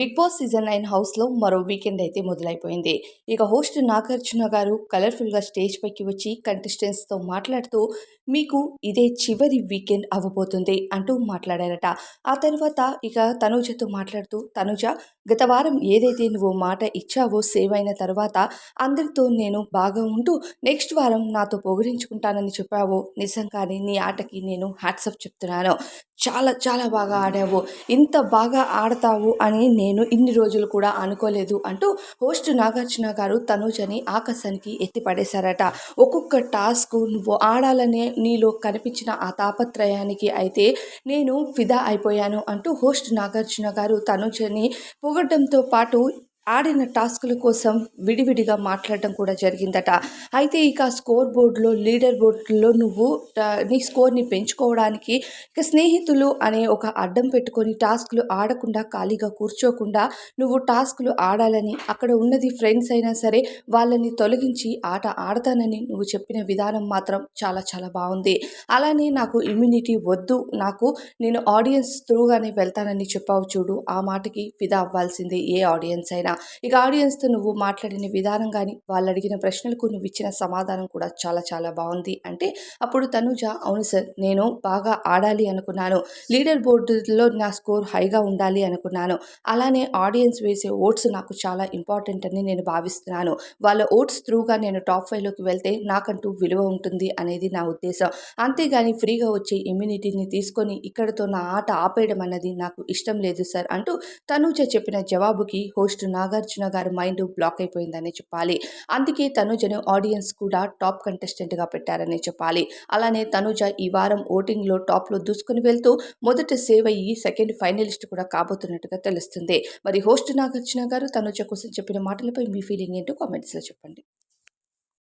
Big boss season nine హౌస్లో మరో weekend అయితే మొదలైపోయింది. ఇక హోస్ట్ నాగార్జున గారు కలర్ఫుల్గా స్టేజ్ పైకి వచ్చి కంటెస్టెంట్స్తో మాట్లాడుతూ మీకు ఇదే చివరి వీకెండ్ అవ్వబోతుంది అంటూ మాట్లాడారట. ఆ తర్వాత ఇక తనుజతో మాట్లాడుతూ తనుజ గత వారం ఏదైతే నువ్వు మాట ఇచ్చావో సేవ్ అయిన తర్వాత అందరితో నేను బాగా ఉంటూ నెక్స్ట్ వారం నాతో పొగిడించుకుంటానని చెప్పావో నిజంగానే నీ ఆటకి నేను హ్యాట్సప్ చెప్తున్నాను. చాలా చాలా బాగా ఆడావు. ఇంత బాగా ఆడతావు అని నేను ఇన్ని రోజులు కూడా అనుకోలేదు అంటూ హోస్ట్ నాగార్జున గారు తనూజని ఆకాశానికి ఎత్తిపడేశారట ఒక్కొక్క టాస్క్ నువ్వు ఆడాలనే నీలో కనిపించిన ఆ తాపత్రయానికి అయితే నేను ఫిదా అయిపోయాను అంటూ హోస్ట్ నాగార్జున గారు తనూజని పొగడంతో పాటు ఆడిన టాస్కుల కోసం విడివిడిగా మాట్లాడడం కూడా జరిగిందట. అయితే ఇక స్కోర్ బోర్డులో లీడర్ బోర్డులో నువ్వు నీ స్కోర్ని పెంచుకోవడానికి ఇక స్నేహితులు అనే ఒక అడ్డం పెట్టుకొని టాస్క్లు ఆడకుండా ఖాళీగా కూర్చోకుండా నువ్వు టాస్క్లు ఆడాలని అక్కడ ఉన్నది ఫ్రెండ్స్ అయినా సరే వాళ్ళని తొలగించి ఆట ఆడతానని నువ్వు చెప్పిన విధానం మాత్రం చాలా చాలా బాగుంది. అలానే నాకు ఇమ్యూనిటీ వద్దు నాకు నేను ఆడియన్స్ త్రూగానే వెళ్తానని చెప్పావు చూడు ఆ మాటకి ఫిదా అవ్వాల్సిందే ఏ ఆడియన్స్ అయినా. ఇక ఆడియన్స్తో నువ్వు మాట్లాడిన విధానం కానీ వాళ్ళు అడిగిన ప్రశ్నలకు నువ్వు ఇచ్చిన సమాధానం కూడా చాలా చాలా బాగుంది. అంటే అప్పుడు తనుజ అవును సార్ నేను బాగా ఆడాలి అనుకున్నాను. లీడర్ బోర్డులో నా స్కోర్ హైగా ఉండాలి అనుకున్నాను. అలానే ఆడియన్స్ వేసే ఓట్స్ నాకు చాలా ఇంపార్టెంట్ అని నేను భావిస్తున్నాను. వాళ్ళ ఓట్స్ త్రూగా నేను టాప్ ఫైవ్లోకి వెళ్తే నాకంటూ విలువ ఉంటుంది అనేది నా ఉద్దేశం. అంతేగాని ఫ్రీగా వచ్చే ఇమ్యూనిటీని తీసుకొని ఇక్కడతో నా ఆట ఆపేయడం అన్నది నాకు ఇష్టం లేదు సార్ అంటూ తనూజ చెప్పిన జవాబుకి హోస్ట్ నాగార్జున గారి మైండ్ బ్లాక్ అయిపోయిందని చెప్పాలి. అందుకే తనుజను ఆడియన్స్ కూడా టాప్ కంటెస్టెంట్గా పెట్టారని చెప్పాలి. అలానే తనుజ ఈ వారం ఓటింగ్లో టాప్లో దూసుకుని వెళ్తూ మొదట సేవ్ అయ్యి సెకండ్ ఫైనలిస్ట్ కూడా కాబోతున్నట్టుగా తెలుస్తుంది. మరి హోస్ట్ నాగార్జున గారు తనుజ కోసం చెప్పిన మాటలపై మీ ఫీలింగ్ ఏంటో కామెంట్స్లో చెప్పండి.